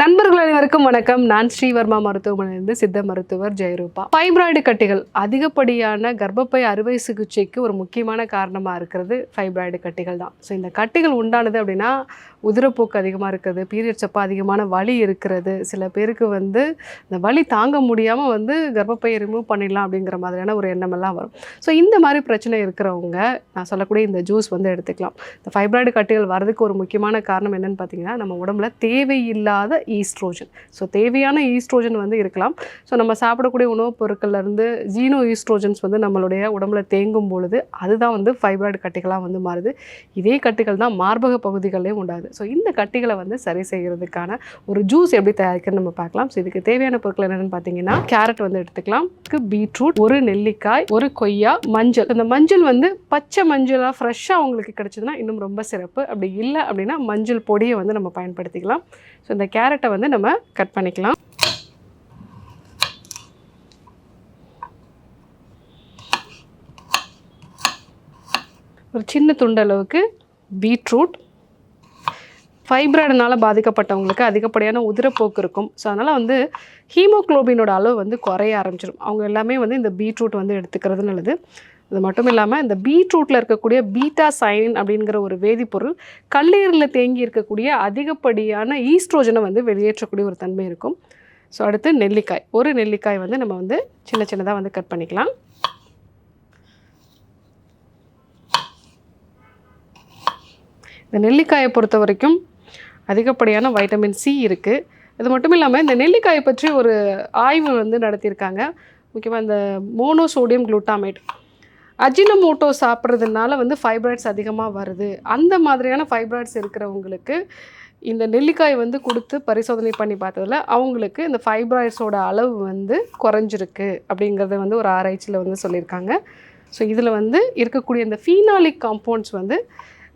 நண்பர்கள் அனைவருக்கும் வணக்கம். நான் ஸ்ரீவர்மா மருத்துவமனையிலிருந்து சித்த மருத்துவர் ஜெயரூபா. ஃபைப்ராய்டு கட்டிகள் அதிகப்படியான கர்ப்பப்பை அறுவை சிகிச்சைக்கு ஒரு முக்கியமான காரணமாக இருக்கிறது ஃபைப்ராய்டு கட்டிகள் தான். ஸோ இந்த கட்டிகள் உண்டானது அப்படின்னா உதிரப்போக்கு அதிகமாக இருக்கிறது பீரியட்ஸ் அப்போ அதிகமான வலி இருக்கிறது. சில பேருக்கு வந்து இந்த வலி தாங்க முடியாமல் வந்து கர்ப்பப்பையை ரிமூவ் பண்ணிடலாம் அப்படிங்கிற மாதிரியான ஒரு எண்ணமெல்லாம் வரும். ஸோ இந்த மாதிரி பிரச்சனை இருக்கிறவங்க நான் சொல்லக்கூடிய இந்த ஜூஸ் வந்து எடுத்துக்கலாம். இந்த ஃபைப்ராய்டு கட்டிகள் வரதுக்கு ஒரு முக்கியமான காரணம் என்னென்னு பார்த்தீங்கன்னா நம்ம உடம்புல தேவையில்லாத ஈஸ்ட்ரோஜன். ஸோ தேவையான ஈஸ்ட்ரோஜன் வந்து இருக்கலாம். ஸோ நம்ம சாப்பிடக்கூடிய உணவுப் பொருட்கள்லேருந்து ஜீனோ ஈஸ்ட்ரோஜன்ஸ் வந்து நம்மளுடைய உடம்புல தேங்கும் பொழுது அதுதான் வந்து ஃபைப்ராய்டு கட்டிகளாக வந்து மாறுது. இதே கட்டிகள் தான் மார்பக பகுதிகளிலையும் உண்டாகுது. ஸோ இந்த கட்டிகளை வந்து சரி செய்கிறதுக்கான ஒரு ஜூஸ் எப்படி தயாரிக்கிறதுன்னு நம்ம பார்க்கலாம். ஸோ இதுக்கு தேவையான பொருட்கள் என்னென்னு பார்த்தீங்கன்னா கேரட் வந்து எடுத்துக்கலாம். பீட்ரூட் ஒரு நெல்லிக்காய் ஒரு கொய்யா மஞ்சள். இந்த மஞ்சள் வந்து பச்சை மஞ்சளாக ஃப்ரெஷ்ஷாக உங்களுக்கு கிடைச்சதுன்னா இன்னும் ரொம்ப சிறப்பு. அப்படி இல்லை அப்படின்னா மஞ்சள் பொடியை வந்து நம்ம பயன்படுத்திக்கலாம். ஸோ இந்த கேரட்டை வந்து நம்ம கட் பண்ணிக்கலாம். ஒரு சின்ன துண்டு அளவுக்கு பீட்ரூட். ஃபைப்ராய்டுனால பாதிக்கப்பட்டவங்களுக்கு அதிகப்படியான உதிரப்போக்கு இருக்கும். ஸோ அதனால் வந்து ஹீமோக்ளோபினோட அளவு வந்து குறைய ஆரம்பிச்சிடும் அவங்க எல்லாமே வந்து இந்த பீட்ரூட் வந்து எடுத்துக்கிறது நல்லது. அது மட்டும் இல்லாமல் இந்த பீட்ரூட்டில் இருக்கக்கூடிய பீட்டா சைன் அப்படிங்கிற ஒரு வேதிப்பொருள் கல்லீரலில் தேங்கி இருக்கக்கூடிய அதிகப்படியான ஈஸ்ட்ரோஜனை வந்து வெளியேற்றக்கூடிய ஒரு தன்மை இருக்கும். ஸோ அடுத்து நெல்லிக்காய். ஒரு நெல்லிக்காய் வந்து நம்ம வந்து சின்ன சின்னதாக வந்து கட் பண்ணிக்கலாம். இந்த நெல்லிக்காயை பொறுத்த வரைக்கும் அதிகப்படியான வைட்டமின் சி இருக்குது இது மட்டும் இல்லாமல் இந்த நெல்லிக்காயை பற்றி ஒரு ஆய்வு வந்து நடத்தியிருக்காங்க. முக்கியமாக இந்த மோனோசோடியம் குளூட்டாமேட் அஜினமோட்டோ சாப்பிட்றதுனால வந்து ஃபைப்ராய்ட்ஸ் அதிகமாக வருது. அந்த மாதிரியான ஃபைப்ராய்ட்ஸ் இருக்கிறவங்களுக்கு இந்த நெல்லிக்காய் வந்து கொடுத்து பரிசோதனை பண்ணி பார்த்ததில் அவங்களுக்கு இந்த ஃபைப்ராய்ட்ஸோட அளவு வந்து குறைஞ்சிருக்கு அப்படிங்கிறத வந்து ஒரு ஆராய்ச்சியில் வந்து சொல்லியிருக்காங்க. ஸோ இதில் வந்து இருக்கக்கூடிய இந்த ஃபீனாலிக் காம்பவுண்ட்ஸ் வந்து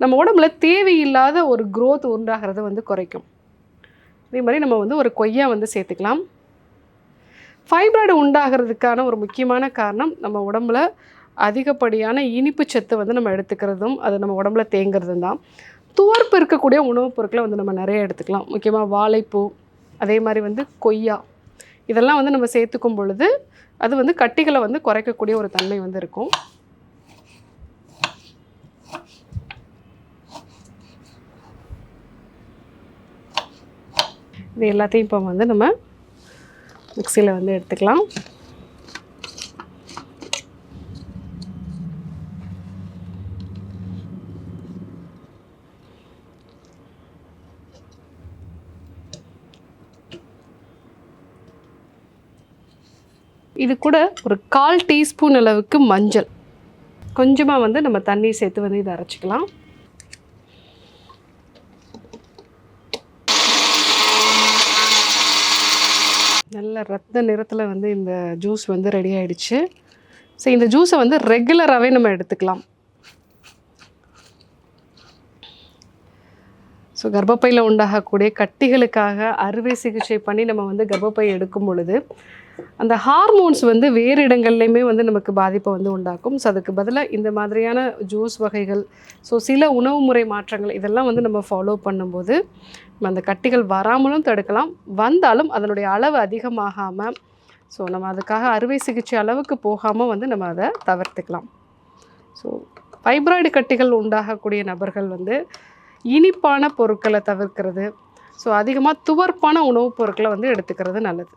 நம்ம உடம்புல தேவையில்லாத ஒரு க்ரோத் உண்டாகிறத வந்து குறைக்கும். அதே மாதிரி நம்ம வந்து ஒரு கொய்யா வந்து சேர்த்துக்கலாம். ஃபைப்ராய்டு உண்டாகிறதுக்கான ஒரு முக்கியமான காரணம் நம்ம உடம்புல அதிகப்படியான இனிப்பு சத்து வந்து நம்ம எடுத்துக்கிறதும் அது நம்ம உடம்புல தேங்கிறதும் தான். துவர்ப்பு இருக்கக்கூடிய உணவுப் பொருட்களை வந்து நம்ம நிறைய எடுத்துக்கலாம். முக்கியமாக வாழைப்பூ அதே மாதிரி வந்து கொய்யா. இதெல்லாம் வந்து நம்ம சேர்த்துக்கும் பொழுது அது வந்து கட்டிகளை வந்து குறைக்கக்கூடிய ஒரு தன்மை வந்து இருக்கும். இது எல்லாத்தையும் இப்போ வந்து நம்ம மிக்சியில் வந்து எடுத்துக்கலாம். இது கூட ஒரு கால் டீஸ்பூன் அளவுக்கு மஞ்சள். கொஞ்சமாக வந்து நம்ம தண்ணி சேர்த்து வந்து இதை அரைச்சிக்கலாம். நல்ல ரத்த நிறத்தில் வந்து இந்த ஜூஸ் வந்து ரெடி ஆகிடுச்சு ஸோ இந்த ஜூஸை வந்து ரெகுலராகவே நம்ம எடுத்துக்கலாம். ஸோ கர்ப்பப்பையில் உண்டாகக்கூடிய கட்டிகளுக்காக அறுவை சிகிச்சை பண்ணி நம்ம வந்து கர்ப்பப்பை எடுக்கும் பொழுது அந்த ஹார்மோன்ஸ் வந்து வேறு இடங்கள்லையுமே வந்து நமக்கு பாதிப்பை வந்து உண்டாக்கும். ஸோ அதுக்கு பதிலாக இந்த மாதிரியான ஜூஸ் வகைகள் ஸோ சில உணவு முறை மாற்றங்கள் இதெல்லாம் வந்து நம்ம ஃபாலோ பண்ணும்போது அந்த கட்டிகள் வராமலும் தடுக்கலாம். வந்தாலும் அதனுடைய அளவு அதிகமாகாமல் ஸோ நம்ம அதுக்காக அறுவை சிகிச்சை அளவுக்கு போகாமல் வந்து நம்ம அதை தவிர்த்துக்கலாம். ஸோ ஃபைப்ராய்டு கட்டிகள் உண்டாகக்கூடிய நபர்கள் வந்து இனிப்பான பொருட்களை தவிர்க்கிறது. ஸோ அதிகமாக துவர்ப்பான உணவுப் பொருட்களை வந்து எடுத்துக்கிறது நல்லது.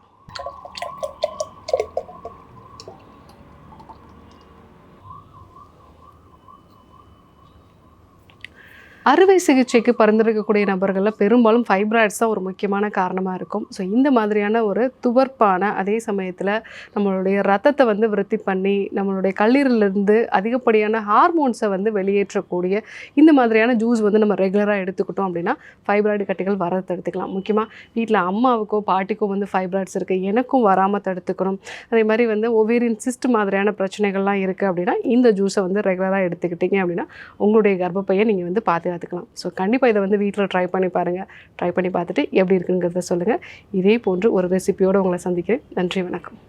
அறுவை சிகிச்சைக்கு பரிந்துரைக்கக்கூடிய நபர்களில் பெரும்பாலும் ஃபைப்ராய்ட்ஸ் தான் ஒரு முக்கியமான காரணமாக இருக்கும். ஸோ இந்த மாதிரியான ஒரு துவர்ப்பான அதே சமயத்தில் நம்மளுடைய ரத்தத்தை வந்து விருத்தி பண்ணி நம்மளுடைய கல்லீரலிருந்து அதிகப்படியான ஹார்மோன்ஸை வந்து வெளியேற்றக்கூடிய இந்த மாதிரியான ஜூஸ் வந்து நம்ம ரெகுலராக எடுத்துக்கிட்டோம் அப்படின்னா ஃபைப்ராய்டு கட்டிகள் வர தடுத்துக்கலாம். முக்கியமாக வீட்டில் அம்மாவுக்கோ பாட்டிக்கோ வந்து ஃபைப்ராய்ட்ஸ் இருக்குது எனக்கும் வராமல் தடுத்துக்கணும். அதே மாதிரி வந்து ஒவேரியன் சிஸ்ட் மாதிரியான பிரச்சனைகள்லாம் இருக்குது அப்படின்னா இந்த ஜூஸை வந்து ரெகுலராக எடுத்துக்கிட்டீங்க அப்படின்னா உங்களுடைய கர்ப்பப்பையை நீங்கள் வந்து கற்றுக்கலாம் ஸோ கண்டிப்பாக இதை வந்து வீட்டில் ட்ரை பண்ணி பாருங்கள் ட்ரை பண்ணி பார்த்துட்டு எப்படி இருக்குங்கிறத சொல்லுங்கள் இதே போன்று ஒரு ரெசிபியோடு உங்களை சந்திக்கிறேன். நன்றி வணக்கம்.